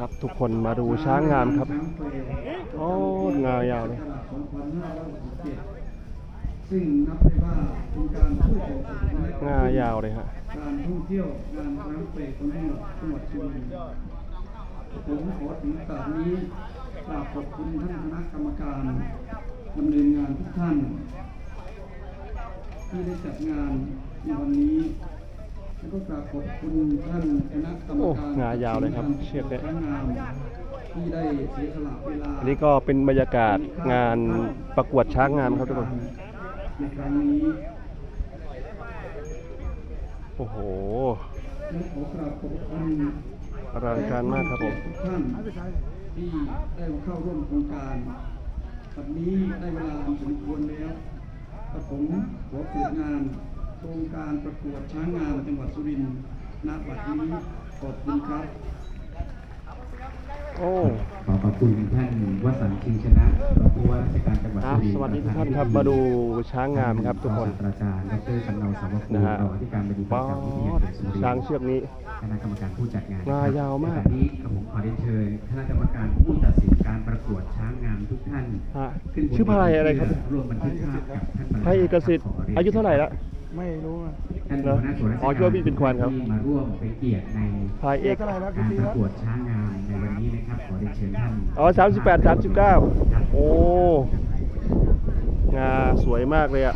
ครับ ทุกคนมาดูช้างงามครับโอ้งายาวเลยซึ่งนับได้ว่าเป็นการช่วยเลือสังายาวเลยฮะการท่องเที่ยวงานช้างเปรตของจังหวัดจังหวัดสุรินทร์ผมขอถึงโอกานี้กราบขอบคุณท่านคณะกรรมการดำเนินงานทุกท่าน ที่ได้จัดงานในวันนี้ แล้วก็กราบขอบคุณท่านคณะกรรมโอ้การงายาวเลยครับเชือกเนี่ยช้างงามที่ได้เสียสละเวลา อันนี้ก็เป็นบรรยากาศงานประกวดช้างงามครับทุกคน ในครั้งนี้โอ้โหและขอกราบขอบคุณอลังการมากครับผม ทุกท่านที่ได้มาเข้าร่วมโครงการวันนี้ได้เวลาอันสมควรแล้วกระผมขอเปิดงาน โครงการประกวดช้างงามจังหวัดสุรินทร์ณบัดนี้ขอบคุณครับ โอ้ ขอขอบคุณท่านวสันต์ชิงชนะผู้ว่าราชการจังหวัดอะสุรินทร์สวัสดีทุกท่านครับมาดูช้างงามครับทุกคนศาสตราจารย์ดรสำเนาสาวคูนะฮะรองอธิการบดีปป๊ระอจำวิทยาดเขตสุรินทร์ช้างเชือกนี้ คณะกรรมการผู้จัดงานงายาวมากในวันนี้กระผมขอเรียนเชิญคณะกรรมการผู้ตัดสินการประกวดช้างงามทุกท่านฮะขึ้นบนชื่อพายอะไรครับร่วมบันทึกภาพกับท่านประธานพายเอกสิทธิ์ขรีนอายุเท่าไหร่ละ ไม่รู้อะ ท่านหัวหน้าส่วนราชอ๋อการคิดว่าพี่เป็นควานครับที่มาร่วมเป็นเกียรติในพายเอกเท่าไหร่แล้วกี่การปีประแล้วกวดช้างงามในวันนี้นะครับขอเรียนเชิญท่านอ๋อสามสิบแปดสามสิบเก้าโอ้งาสวยมากเลยอะ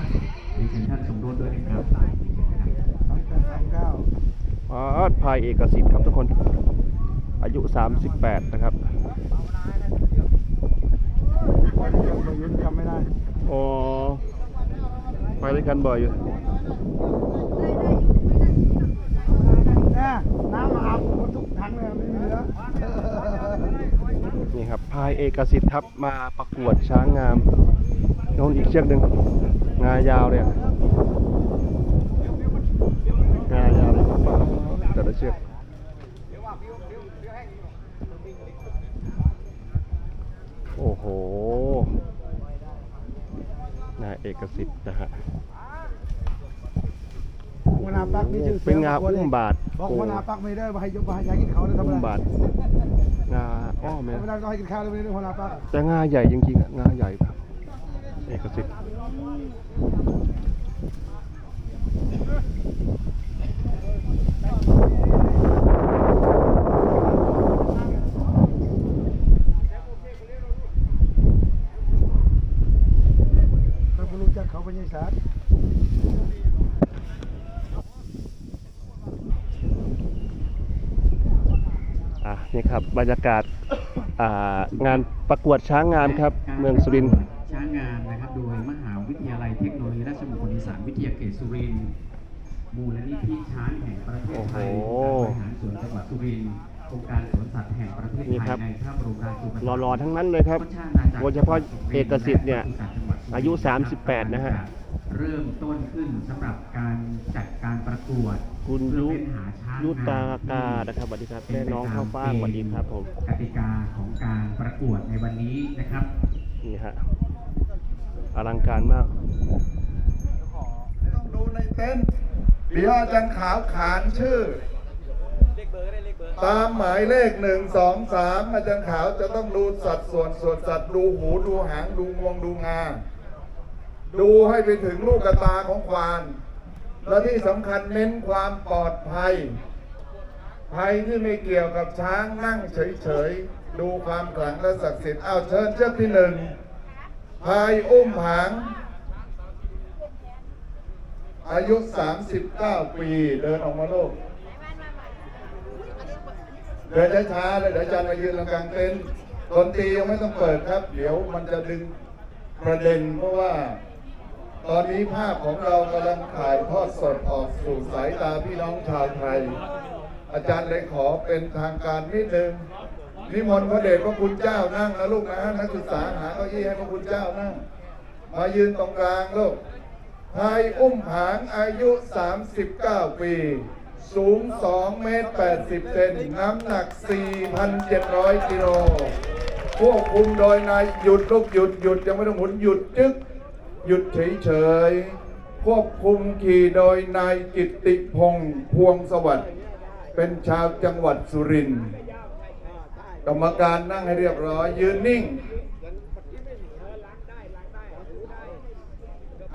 เรียนเชิญท่านสมรสด้วยนะครับสามแปดสามเก้าอ๋อพายเอกสิทธิ์ครับทุกคน อายุ 38 นะครับประยุทธ์จำไม่ได้ อ๋อ ไปด้วยกันบ่อยอยู่เนี่ยน้ำมาอาบหมดทุกถังเลยไม่มีเหลือนี่ครับพายเอกสิทธิ์ครับมาประกวดช้างงามโน่นอีกเชือกหนึ่งงายาวเลยอะงายาวเลยครับแต่ละเชือกโอ้โหนาย เอกสิทธิ์นะฮะหัวหน้าปักมีชื่อสียเป็นงาอุ้มบาทบอกหัวหน้าปักไม่ได้มาให้ยกมาให้ยายกินข้าวได้ทำอุ้ไมมบาทงาอ้อแม่ไม่ได้ต้องให้กินข้าวเลยไม่ได้หัวหน้าปักแต่งาใหญ่จริงๆอะงาใหญ่ครับเอกสิทธิ์ ถ้าผู้รู้จักเขาเป็นยังไง อะ นี่ครับบรรยากาศอ่างานประกวดช้างงามครับ เมืองสุรินทร์ช้างงามนะครับโดยมหาวิทยาลัยเทคโนโลยีราชมงคลอีสานวิทยาเขตสุรินทร์มูลนิธิช้างแห่งประเทศไทยโอ้โหการบริหารส่วนจังหวัดสุรินทร์โครงการสวนสัตว์แห่งประเทศนี่ไทครัยบในพระบรมราชูปถัมภ์หล่อๆทั้งนั้นเลยครับพะชาติอาณาจักรโดยเฉพาะเอกสิทธิ์เนี่ยอายุ 38 นะฮะ เริ่มต้นขึ้นสำหรับการจัดการประกวดคุณเพื่ยุอเป็นหาช้างยุตางมกานะครับสวัสดีครับแม่น้องข้าวฟ่างสวัสดีครับผมกติกาของการประกวดในวันนี้นะครับนี่ฮะอลังการมากต้องดูในเต็นท์เดี๋ยวอาจารย์ขาวขานชื่อตามหมายเลขหนึ่งสองสามอาจารย์ขาวจะต้องดูสัดส่วนส่วนสัตว์ดูหูดูหางดูงวงดูงา ดูให้ไปถึงลูกกระตาของควาน และที่สำคัญเน้นความปลอดภัย ภัยที่ไม่เกี่ยวกับช้างนั่งเฉยๆ ดูความขลังและศักดิ์สิทธิ์เอาเชิญเชือกที่หนึ่งพายอุ้มหาง อายุ 39 ปี เดินออกมาโลกเดินช้าๆเลยเดี๋ยวอาจารย์มายืนกลางเต็นท์ดนตรียังไม่ต้องเปิดครับ เดี๋ยวมันจะดึงประเด็นเพราะว่า ตอนนี้ภาพของเรากำลังถ่ายทอดสดออกสู่สายตาพี่น้องชาวไทย อาจารย์เลยขอเป็นทางการนิดนึงนิมนต์พระเดชพระคุณเจ้านั่งนะลูกนะนักศึกษาหาเก้าอี้ให้พระคุณเจ้านั่ง มายืนตรงกลางลูกพายอุ้มหางอายุ 39 ปี สูง 2 เมตร 80 เซนน้ำหนัก 4,700 กิโลควบคุมโดยนายหยุดลูกหยุดหยุดยังไม่ต้องหมุนหยุดจึ๊ก หยุดเฉยๆ ควบคุมขี่โดยนายกิตติพงษ์พวงสวัสดิ์เป็นชาวจังหวัดสุรินทร์กรรมการนั่งให้เรียบร้อย ยืนนิ่ง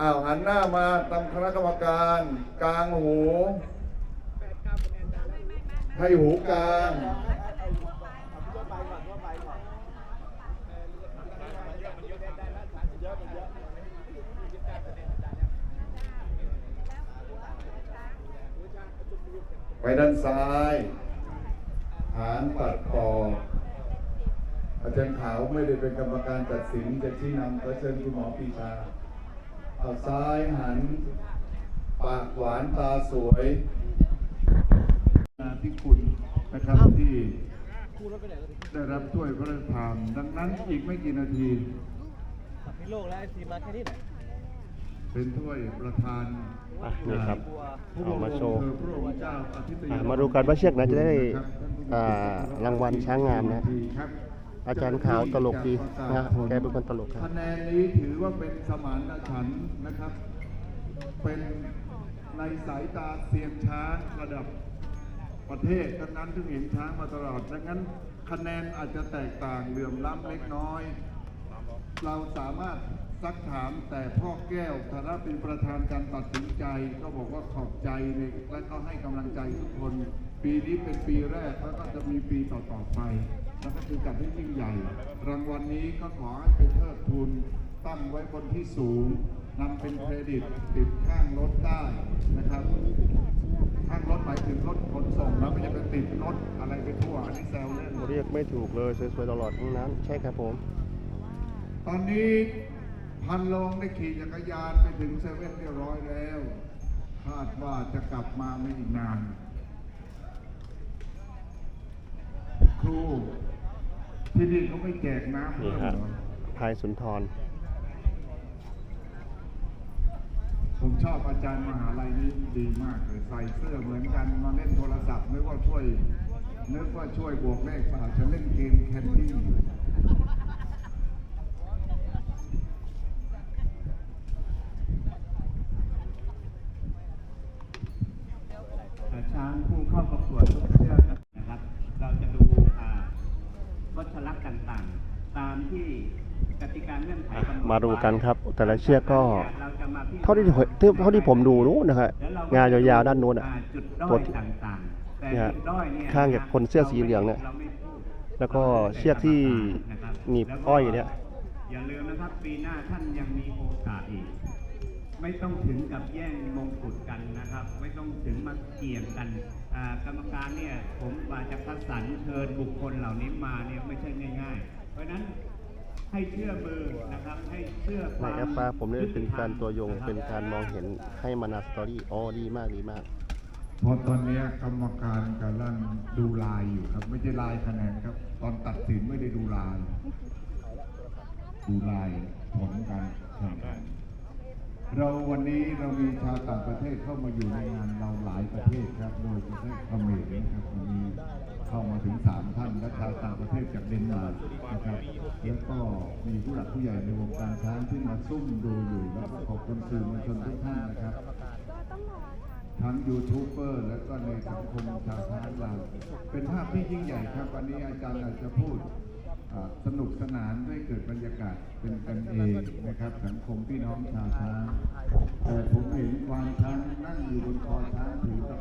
อ้าวหันหน้ามาตามคณะกรรมการกลางหู ให้หูกลาง ไปด้านซ้าย หางปัดปอกอาจารย์ขาวไม่ได้เป็นกรรมการตัดสินจะชี้นำก็เชิญคุณหมอปีชา เอาซ้ายหัน ปากหวานตาสวยนาที่คุณนะครับที่ได้รับถ้วยพระราชทานดังนั้นอีกไม่กี่นาทีพิโลกแล้วไอซีมาแค่นี้แหละเป็นถ้วยประธาน อะนี่ครับเอามาโชว์พระองค์เจ้าอธิบดีอะมาดูกันว่าเชือกไหนจะได้อ่ารางวัลช้างงามนะครับอาจารย์ขาวตลกดีนะแกเป็นคนตลกครับคะแนนนี้ถือว่าเป็นสมานฉันท์นะครับ เป็นในสายตาเซียนช้างระดับประเทศดังนั้นถึงเห็นช้างมาตลอดดังนั้นคะแนนอาจจะแตกต่างเหลื่อมล้ำเล็กน้อย เราสามารถ ซักถามแต่พ่อแก้วฐานะเป็นประธานการตัดสินใจ ก็บอกว่าขอบใจในและก็ให้กำลังใจทุกคน ปีนี้เป็นปีแรกแล้วก็จะมีปีต่อๆไปแล้วก็คือจัดให้ยิ่งใหญ่ รางวัลนี้ก็ขอให้เป็นเทิดทุน ตั้งไว้บนที่สูงนำเป็นเครดิตติดข้างรถได้นะครับ ข้างรถหมายถึงรถขนส่งแล้วไม่จะไปติดรถอะไรไปทั่วอันนี้แซวเล่นเรียกไม่ถูกเลยสวยๆตลอดทั้งนั้น ใช่ครับผม ตอนนี้ พันโลงได้ขี่จักรยานไปถึงเซเว่นเรียบร้อยแล้ว คาดว่าจะกลับมาไม่อีกนาน ครู ที่นี่เขาไม่แจกน้ำนี่เพิ่มฮะเหรอพายสุนทร ผมชอบอาจารย์มหาลัยนี้ดีมากเลยใส่เสื้อเหมือนกันมาเล่นโทรศัพท์นึกว่าช่วยนึกว่าช่วยบวกเลขเปล่าจะเล่นเกมแคนดี้อยู่ ช้างผู้เข้าประกวดทุกเชือกนะครับ เราจะดูอ่าวัชลักษณ์ต่างๆ ตามที่กติกาเงื่อนไข อะ กำหน ดมาดูกันครับ แต่ละเชือกก็ เท่าที่เท่าที่ผมดูนู้นนะครับงานยาวๆด้านโน้นอะจุดด้ตัอวต่างๆแต่เนี่ยจุดด้อยเนี่ยข้างกับคนเสื้อสีเหลืองเนี่ยแล้วก็เชือกที่หนีบอ้อยเนี่ยอย่าลืมนะครับปีหน้าท่านยังมีโอกาสอีก ไม่ต้องถึงกับแย่งมงกุฎกันนะครับ ไม่ต้องถึงมาเกี่ยงกันกรรมการเนี่ยผมว่าจะคัดสรรเชิญบุคคลเหล่านี้มาเนี่ยไม่ใช่ง่ายๆ เพราะฉะนั้น ให้เชื่อมือนะครับให้เชื่อคในวามแอปฟ้าผมเนี่ยเป็นการตัวยงะคบเป็นการมองเห็นให้มานาสตอรี่อ๋อดีมากดีมากเพราะตอนนี้กรรมการกำลังดูลายอยู่ครับ ไม่ใช่ลายคะแนนครับ ตอนตัดสินไม่ได้ดูลาย ดูลายผลการแข่งขันเราวันนี้เรามีชาวต่างประเทศเข้ามาอยู่ในงานเราหลายประเทศครับ โดยประเทศเขมรนะครับมี เข้ามาถึงสามท่านและชาวต่างประเทศจากเดนมาร์กนะครับแล้วก็มีผู้หลักผู้ใหญ่ในวงการช้างที่มาซุ่มดูอยู่แล้วก็ขอบคุณสื่อมวลชนทุกท่านนะครับทั้งยูทูบเบอร์และก็ในสังคมชาวช้างเราเป็นภาพที่ยิ่งใหญ่ครับวันนี้อาจารย์อาจจะพูดสนุกสนานด้วยเกิดบรรยากาศเป็นกันเองนะครับสังคมพี่น้องชาวช้างแต่ผมเห็นควานช้างนั่งอยู่บนคอช้างถือกับ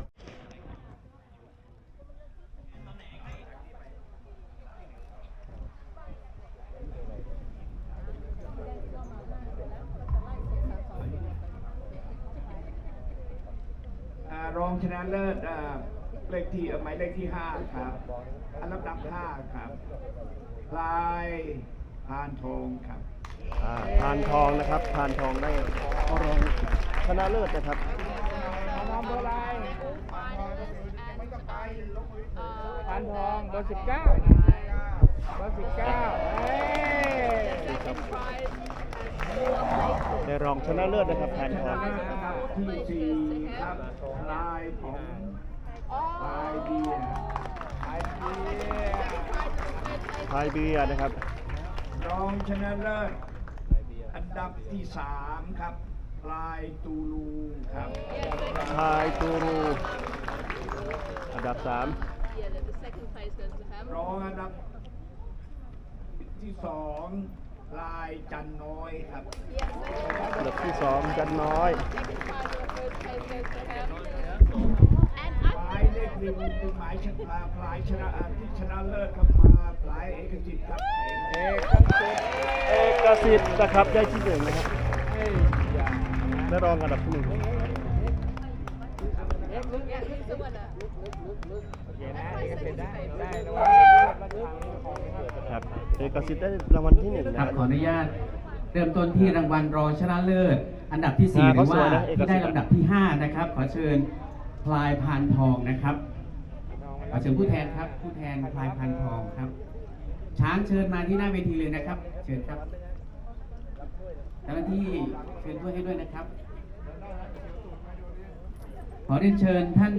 อ่ารองชนะเลิศอ่าเลขที่เอ่อหมายเลขที่ห้าครับ อันดับดับห้าครับพลายพานทองครับอ่าพานทองนะครับพานทองได้รองชนะเลิศนะครับน้องเบอร์อะไรพานทองเบอร์สิบเก้าเบอร์สิบเก้าเฮ้ย ได้รองชนะเลิศนะครับพานชทอนะงเลิศอันดับ ที่สี่ครับลายของลายเบียร์ลายเบียร์พายเบียร์นะครับ รองชนะเลิศอันดับที่สามครับลายตูลูครับพายตูรูอันดับสาม Yeah, the, the second place goes to him. รองอันดับที่สองพ ลายจันน้อยครับอันดับที่สองจันน้อย พลายเลขหนึ่งเป็นหมายชนะพลายชนะที่ชนะเลิศครับมาพลายเอกจิตครับเอกสิทธิ์นะครับได้ที่หนึ่งนะครับและรองอันดับที่หนึ่ง ครับเอกสิทธิ์ได้รางวัลที่หนึ่งคนะรับขออนุญาตเริ่มต้นที่รางวัลรองชนะเลิศ อันดับที่4หรือว่าที่ได้ลำดับที่ 5 นะครับ ขอเชิญพลายพานทองนะครับ ขอเชิญผู้แทนครับ ผู้แทนพลายพานทองครับ ช้างเชิญมาที่หน้าเวทีเลยนะครับ เชิญครับเจ้าหน้าที่เชิญถ้วยให้ด้วยนะครับ ขอเรียนเชิญท่าน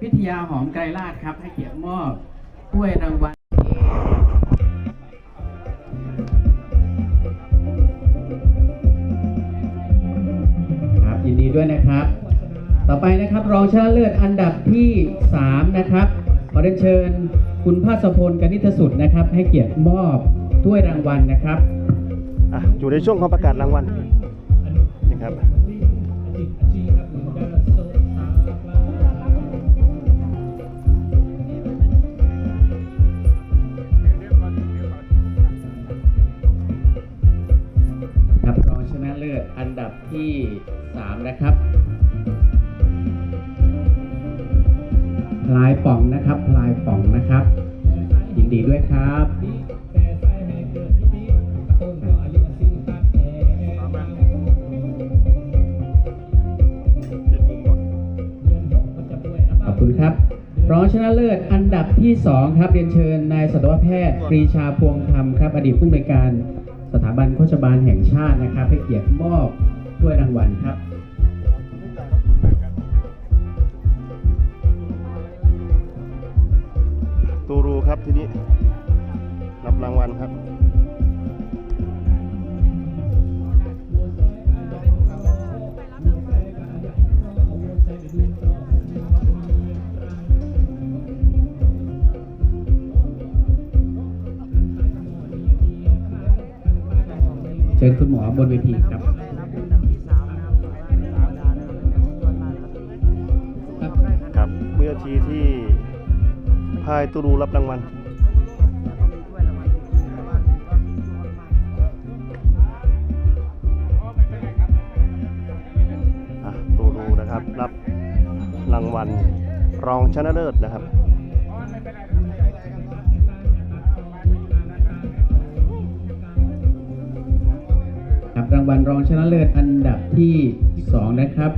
พิทยาหอมไกรลาดครับ ให้เกียรติมอบถ้วยรางวัลครับยินดีด้วยนะครับ ต่อไปนะครับรองชนะเลิศอันดับที่ 3 นะครับ ขอเรียนเชิญคุณภาสพลกนิษฐสุดนะครับ ให้เกียรติมอบถ้วยรางวัลนะครับ อะอยู่ในช่วงของประกาศรางวัลนะครับครับ ดับที่ 3 นะครับพลายป่องนะครับพลายป่องนะครับ ยินดีด้วยครับขอบคุณครับรองชนะเลิศอันดับที่ 2 ครับเรียนเชิญนายสัตวแพทย์ปรีชาพวงธรรมครับ อดีตผู้อำนวยการสถาบันโฆษบาลแห่งชาตินะครับให้เกียรติมอบ ถ้วยรางวัลครับตูรูครับทีนี้รับรางวัลครับเชิญคุณหมอบนเวทีครับครับ ทีที่พายตูรูรับรางวัลตูรูนะครับรับรางวัลรองชนะเลิศนะครับครับรางวัลรองชนะเลิศอันดับที่ 2 นะครับ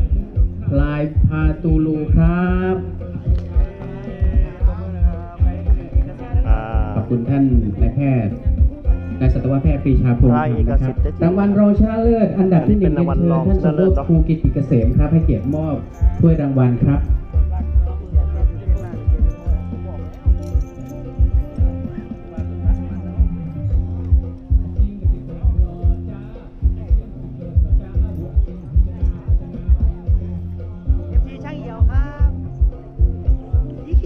ปรีชาพงศ์พลายเอกนะคสิรัทบธิ์ได้ที่รางวัลรองชนะเลิศอันดับที่หนึ่งเป็นรางวัลเชิญรองท่านชสนะมเลิโภศชเนอะครูกิตติเกษมครับ ให้เกียรติมอบถ้วยรางวัลครับทีช่างเหี่ยวครับยี่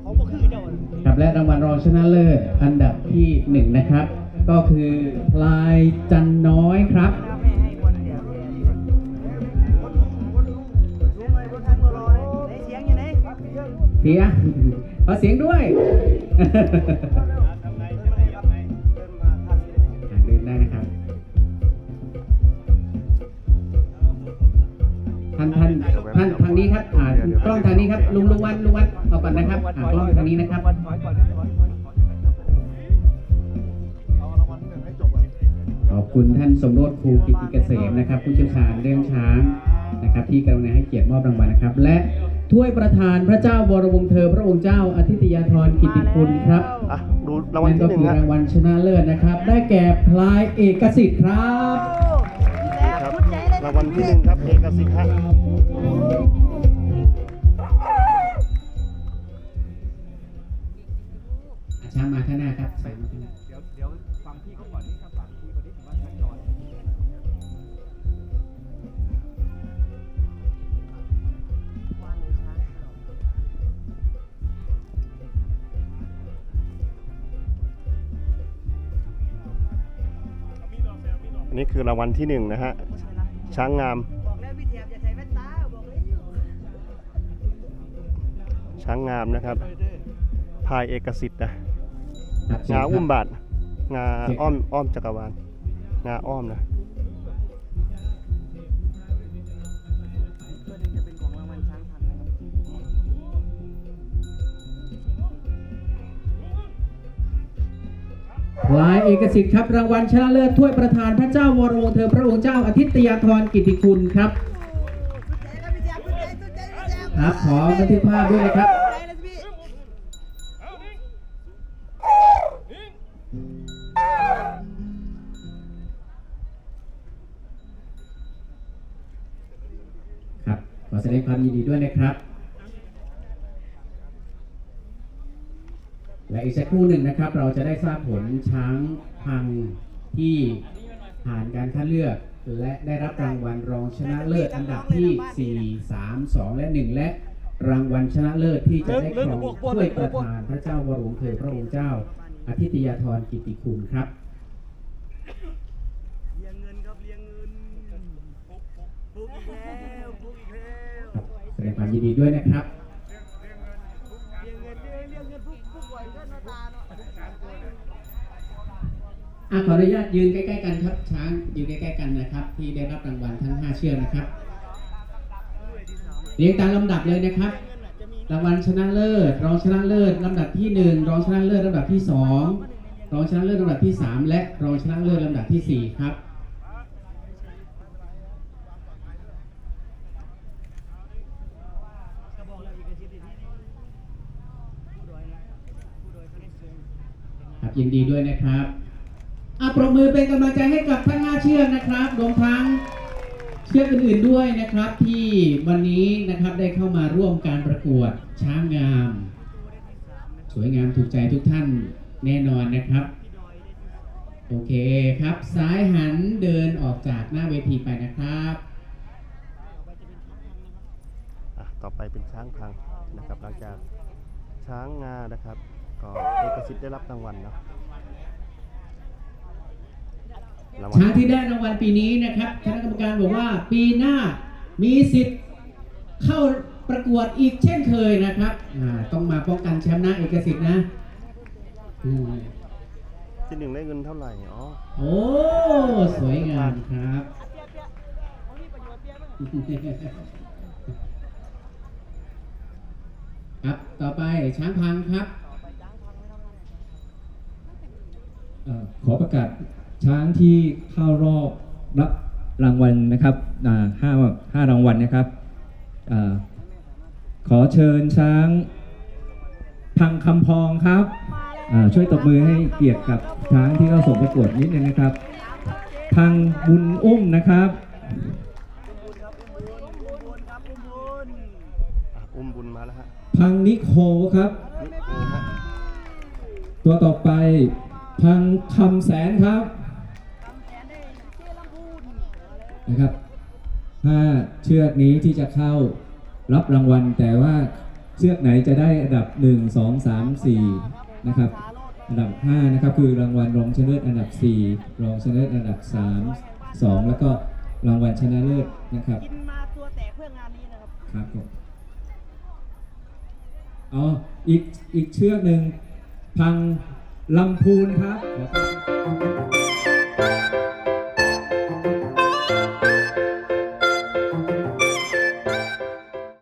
เขาก็คือเจ้าครับและรางวัลรองชนะเลิศอันดับที่หนึ่งนะครับ ก็คือพลายจันน้อยครับไม่ให้บนเสียงรู้ไหมรถทันรอเลยไหนเสียงอยู่ไหนเสียงขอเสียงด้วยอะเดินได้นะครับ ท่านท่านท่านทางนี้ครับอ่ากล้องทางนี้ครับ ลุงลุงวันลุงวันเอาก่อนนะครับอ่ากล้องทางนี้นะครับ คุณท่านสมโรธครูกิติเกษมนะครับ ผู้เชี่ยวชาญเรื่องช้างนะครับ ที่กรุณาให้เกียรติมอบรางวัลนะครับ และถ้วยประธานพระเจ้าบรวงศ์เธอ พระองค์เจ้าอาทิตยาธรกิติคุณครับอะดูรางวัลนั่นที่ก็หนึ่งคือฮะรางวัลชนะเลิศนะครับ ได้แก่พลายเอกสิทธิ์ครับ ครับรางวัลที่หนึ่งครับเอกสิทธิ์ฮะช้างมาข้างหน้าครับช้างมาข้างหน้า นี่คือรางวัลที่หนึ่งนะฮะ ช้างงาม บอกแล้วพี่เทียบอย่าใส่แว่นตาบอกเลยอยู่ช้างงามนะครับ พายเอกสิทธิ์นะครับเชิญงาครับอุ้มบาท งาเชิญอ้อมอ้อมจักรวาล งาอ้อมนะ เอกสิทธิ์ครับรางวัลชนะเลิศถ้วยประธานพระเจ้าวรวงเธอพระองค์เจ้าอาทิตยาธรกิติคุณครับครับพี่เทียบสุดใจสุดใจพี่เทียบครับขอบันทึกภาพด้วยนะครับครับขอแสดงความยินดีด้วยนะครับ และอีกสักครู่หนึ่งนะครับ เราจะได้ทราบผลช้างพังที่ผ่านการคัดเลือก และได้รับรางวัลรองชนะเลิศอันดับที่ 4 3 2 และ 1 และรางวัลชนะเลิศที่จะได้ครองถ้วยประธานพระเจ้าวรวงศ์เธอพระองค์เจ้าอาทิตยาธรกิติคุณครับเลี้ยงเงินครับเลี้ยงเงินปุ๊กอีกแล้วปุ๊กอีกแล้วครับแสดงความยินดีด้วยนะครับ เลี้ยงเงินเลี้ยงเลี้ยงเงินปุ๊กปุ๊กไหวก็หน้าตาเนาะ อะขออนุญาตยืนใกล้ๆกันครับ ช้างยืนใกล้ๆกันนะครับ ที่ได้รับรางวัลทั้ง 5 เชือกนะครับเรียงตามลำดับเลยนะครับ รางวัลชนะเลิศ รองชนะเลิศลำดับที่ 1 รองชนะเลิศลำดับที่ 2 รองชนะเลิศลำดับที่ 3 และรองชนะเลิศลำดับที่ 4 ครับกระบอกแล้วอีกกระชิบอีกนิดนึงผู้โดยนะผู้โดยเขาได้เชิญครับยินดีด้วยนะครับ อะปรบมือเป็นกำลังใจให้กับทั้ง5เชือกนะครับรวมทั้งเชือกอื่นๆด้วยนะครับ ที่วันนี้นะครับได้เข้ามาร่วมการประกวดช้างงาม สวยงามถูกใจทุกท่านแน่นอนนะครับโอเคครับซ้ายหันเดินออกจากหน้าเวทีไปนะครับอะต่อไปเป็นช้างพังนะครับหลังจากช้างงานะครับ ก็เอกสิทธิ์ได้รับรางวัลเนาะ รางวัลช้างที่ได้รางวัลปีนี้นะครับคณะกรรมการบอกว่าปีหน้ามีสิทธิ์เข้าประกวดอีกเช่นเคยนะครับอ่าต้องมาป้องกันแชมป์นะเอกสิทธิ์นะอืมที่หนึ่งได้เงินเท่าไหร่อ๋อโอ้สวยงามครับ ครับต่อไปช้างพังครับ เอ่อขอประกาศ ช้างที่เข้ารอบรับรางวัลนะครับอ่าห้าห้ารางวัลนะครับอาขอเชิญช้างพังคำพองครับอ่าช่วยตบมือให้เกียรติกับช้างที่เข้าส่งประกวดนิดนึงนะครับ พังบุญอุ้มนะครับอะอุ้มบุญมาแล้วฮะพังนิโคครับนี่โอ้ฮะตัวต่อไปพังคำแสนครับ นะครับห้าเชือกนี้ที่จะเข้ารับรางวัล แต่ว่าเชือกไหนจะได้อันดับ 1 2 3 4 นะครับ อันดับ 5 นะครับ คือรางวัลรองชนะเลิศอันดับ 4 รองชนะเลิศอันดับ 3 2 แล้วก็รางวัลชนะเลิศนะครับกินมาตัวแตกเพื่องานนี้นะครับ ครับผมอ๋ออีกอีกเชือกหนึ่งพังลำพูนครับ